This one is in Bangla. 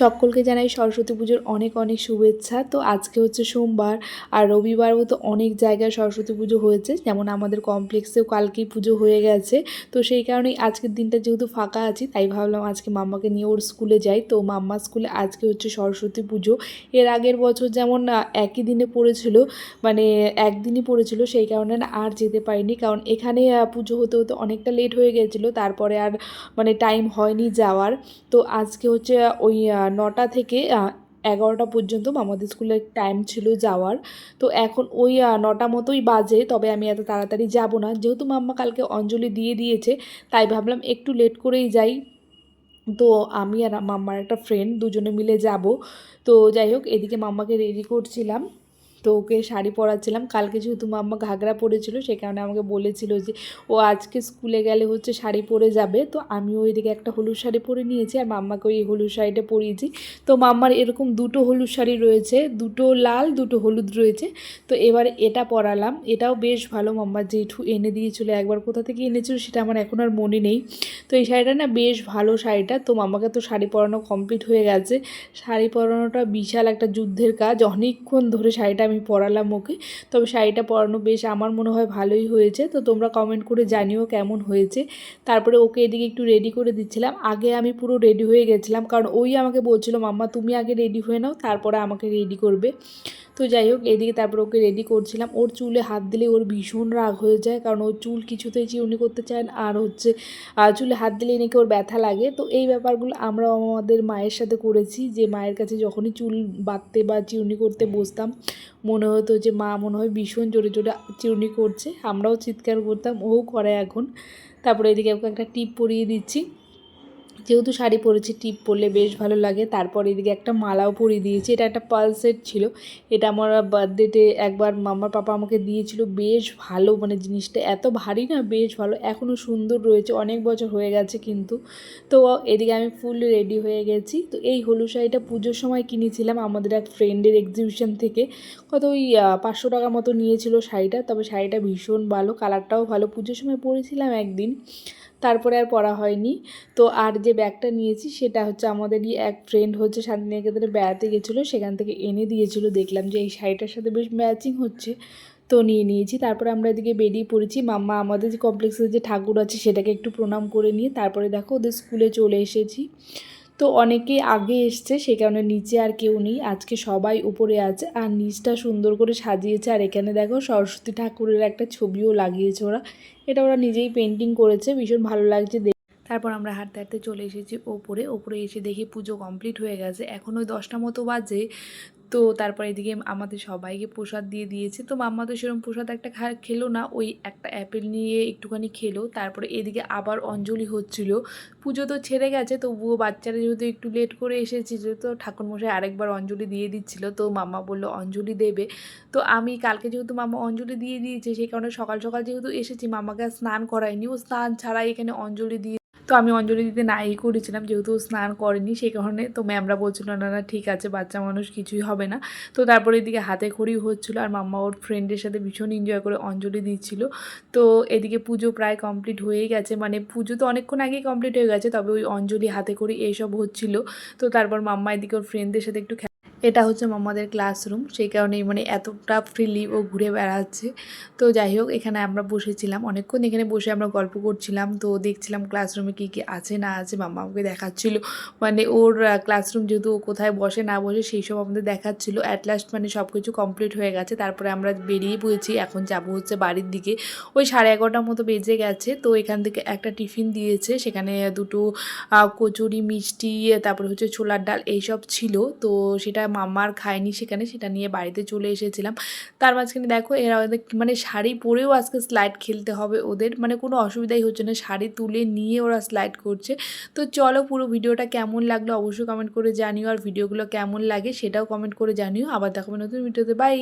সকলকে জানাই সরস্বতী পুজোর অনেক অনেক শুভেচ্ছা। তো আজকে হচ্ছে সোমবার, আর রবিবারও তো অনেক জায়গায় সরস্বতী পুজো হয়েছে। যেমন আমাদের কমপ্লেক্সেও কালকেই পুজো হয়ে গেছে। তো সেই কারণেই আজকের দিনটা যেহেতু ফাঁকা আছি, তাই ভাবলাম আজকে মাম্মাকে নিয়ে ওর স্কুলে যাই। তো মাম্মা স্কুলে আজকে হচ্ছে সরস্বতী পুজো। এর আগের বছর যেমন একই দিনে পড়েছিল মানে একদিনই পড়েছিল, সেই কারণে আর যেতে পারিনি। কারণ এখানে পুজো হতে হতে অনেকটা লেট হয়ে গেছিল, তারপরে আর মানে টাইম হয়নি যাওয়ার। তো আজকে হচ্ছে ওই নটা থেকে এগারোটা পর্যন্ত আমাদের স্কুলের টাইম ছিল যাওয়ার। তো এখন ওই নটা মতোই বাজে, তবে আমি এত তাড়াতাড়ি যাব না। যেহেতু মাম্মা কালকে অঞ্জলি দিয়ে দিয়েছে, তাই ভাবলাম একটু লেট করেই যাই। তো আমি আর মাম্মার একটা ফ্রেন্ড দুজনে মিলে যাব। তো যাই হোক, এদিকে মাম্মাকে রেডি করছিলাম। তো ওকে শাড়ি পরাচ্ছিলাম। কালকে যেহেতু মাম্মা ঘাগরা পরেছিল, সে কারণে আমাকে বলেছিল যে, ও আজকে স্কুলে গেলে হচ্ছে শাড়ি পরে যাবে। তো আমিও এদিকে একটা হলুদ শাড়ি পরে নিয়েছি আর মাম্মাকে ওই হলুদ শাড়িটা পরিয়েছি। তো মাম্মার এরকম দুটো হলুদ শাড়ি রয়েছে, দুটো লাল, দুটো হলুদ রয়েছে। তো এবার এটা পরালাম। এটাও বেশ ভালো। মাম্মার জেঠু এনে দিয়েছিল, একবার কোথা থেকে এনেছিল সেটা আমার এখন আর মনে নেই। তো এই শাড়িটা না বেশ ভালো শাড়িটা। তো মাম্মাকে তো শাড়ি পরানো কমপ্লিট হয়ে গেছে। শাড়ি পরানোটা বিশাল একটা যুদ্ধের কাজ। অনেকক্ষণ ধরে শাড়িটা আমি পরালাম ওকে। তবে শাড়িটা পরানো বেশ আমার মনে হয় ভালোই হয়েছে। তো তোমরা কমেন্ট করে জানিও কেমন হয়েছে। তারপরে ওকে এদিকে একটু রেডি করে দিচ্ছিলাম। আগে আমি পুরো রেডি হয়ে গেছিলাম। কারণ ওই আমাকে বলছিল, মাম্মা, তুমি আগে রেডি হয়ে নাও, তারপরে আমাকে রেডি করবে। তো যাই হোক, এদিকে তারপর ওকে রেডি করছিলাম। ওর চুলে হাত দিলে ওর ভীষণ রাগ হয়ে যায়। কারণ ওর চুল কিছুতেই চিউনি করতে চায় না, আর হচ্ছে চুলে হাত দিলে নাকি ওর ব্যথা লাগে। তো এই ব্যাপারগুলো আমরাও আমাদের মায়ের সাথে করেছি। যে মায়ের কাছে যখনই চুল বাঁধতে বা চিউনি করতে বসতাম মনে হতো যে মা মনে হয় ভীষণ জোরে জোরে চিরুনি করছে, আমরাও চিৎকার করতাম, ও করে এখন। তারপরে এদিকে ওকে একটা টিপ পরিয়ে দিচ্ছি। যেহেতু শাড়ি পরেছি, টিপ পরলে বেশ ভালো লাগে। তারপর এদিকে একটা মালাও পরিয়ে দিয়েছি। এটা একটা পালসেট ছিল। এটা আমার বার্থডেতে একবার মামার পাপা আমাকে দিয়েছিল। বেশ ভালো মানে জিনিসটা। এত ভারী না, বেশ ভালো। এখনও সুন্দর রয়েছে। অনেক বছর হয়ে গেছে কিন্তু। তো এদিকে আমি ফুল রেডি হয়ে গেছি। তো এই হলুদ শাড়িটা পুজোর সময় কিনেছিলাম আমাদের এক ফ্রেন্ডের এক্সিবিশন থেকে। কত ওই পাঁচশো টাকা মতো নিয়েছিল শাড়িটা। তবে শাড়িটা ভীষণ ভালো কালারটাও ভালো। পুজোর সময় পরেছিলাম একদিন। তারপরে আর পড়া হয়নি। তো আর যে ব্যাগটা নিয়েছি, সেটা হচ্ছে আমাদেরই এক ফ্রেন্ড হচ্ছে শান্তিনিকেতনে বেড়াতে গেছিল, সেখান থেকে এনে দিয়েছিল। দেখলাম যে এই শাড়িটার সাথে বেশ ম্যাচিং হচ্ছে। তো নিয়ে নিয়েছি। তারপরে আমরা এদিকে বেরিয়ে পড়েছি। মাম্মা আমাদের যে কমপ্লেক্সের যে ঠাকুর আছে, সেটাকে একটু প্রণাম করে নিয়ে তারপরে দেখো ওদের স্কুলে চলে এসেছি। তো অনেকে আগে এসছে, সে কারণে নিচে আর কেউ নেই। আজকে সবাই উপরে আছে আর নিচটা সুন্দর করে সাজিয়েছে। আর এখানে দেখো সরস্বতী ঠাকুরের একটা ছবিও লাগিয়েছে ওরা। এটা ওরা নিজেই পেন্টিং করেছে, ভীষণ ভালো লাগছে। তারপর আমরা হাঁটতে হাঁটতে চলে এসেছি ওপরে। ওপরে এসে দেখি পুজো কমপ্লিট হয়ে গেছে। এখন ওই দশটা মতো বাজে। তো তারপর এদিকে আমাদের সবাইকে প্রসাদ দিয়ে দিয়েছে। তো মাম্মা তো সেরকম প্রসাদ একটা খেলো না, ওই একটা অ্যাপেল নিয়ে একটুখানি খেলো। তারপরে এদিকে আবার অঞ্জলি হচ্ছিল। পুজো তো ছেড়ে গেছে, তবুও বাচ্চারা যেহেতু একটু লেট করে এসেছিল তো ঠাকুরমশাই আরেকবার অঞ্জলি দিয়ে দিচ্ছিল, তো মাম্মা বলল, অঞ্জলি দেবে। তো আমি কালকে যেহেতু মামা অঞ্জলি দিয়ে দিয়েছে, সেই কারণে সকাল সকাল যেহেতু এসেছি মামাকে স্নান করায়নি ও স্নান ছাড়াই এখানে অঞ্জলি দিয়ে তো আমি অঞ্জলি দিতে নাই করেছিলাম, যেহেতু স্নান করেনি সেই কারণে তো ম্যামরা বলছিল, না না, ঠিক আছে, বাচ্চা মানুষ কিছুই হবে না। তো তারপরে এদিকে হাতে খড়ি হচ্ছিল, আর মাম্মা ওর ফ্রেন্ডের সাথে ভীষণ এনজয় করে অঞ্জলি দিচ্ছিল। তো এদিকে পুজো প্রায় কমপ্লিট হয়েই গেছে মানে পুজো তো অনেকক্ষণ আগেই কমপ্লিট হয়ে গেছে, তবে ওই অঞ্জলি হাতে করি এইসব হচ্ছিল। তো তারপর মাম্মা এদিকে ওর ফ্রেন্ডদের সাথে একটু এটা হচ্ছে মাম্মাদের ক্লাসরুম সেই কারণেই মানে এতটা ফ্রিলি ও ঘুরে বেড়াচ্ছে। তো যাই হোক, এখানে আমরা বসেছিলাম অনেকক্ষণ। এখানে বসে আমরা গল্প করছিলাম, তো দেখছিলাম ক্লাসরুমে কী কী আছে, না আছে। মামা আমাকে দেখাচ্ছিল। মানে ওর ক্লাসরুম যেহেতু ও কোথায় বসে, না বসে, সেই সব আমাদের দেখাচ্ছিল। অ্যাট লাস্ট মানে সব কিছু কমপ্লিট হয়ে গেছে। তারপরে আমরা বেরিয়ে পড়েছি। এখন যাব হচ্ছে বাড়ির দিকে। ওই সাড়ে এগারোটার মতো বেজে গেছে। তো এখান থেকে একটা টিফিন দিয়েছে। সেখানে দুটো কচুরি, মিষ্টি, তারপরে হচ্ছে ছোলার ডাল, এইসব ছিল। তো সেটা মাম্মার খায়নি সেখানে, সেটা নিয়ে বাড়িতে চলে এসেছিলাম। তার মাঝখানে দেখো এরা মানে শাড়ি পরেও আজকে স্লাইড খেলতে হবে ওদের মানে কোনো অসুবিধাই হচ্ছে না, শাড়ি তুলে নিয়ে ওরা স্লাইড করছে। তো চলো পুরো ভিডিওটা কেমন লাগল অবশ্যই কমেন্ট করে জানিও, আর ভিডিওগুলো কেমন লাগে সেটাও কমেন্ট করে জানিও। আবার দেখাবো নতুন ভিডিওতে বাই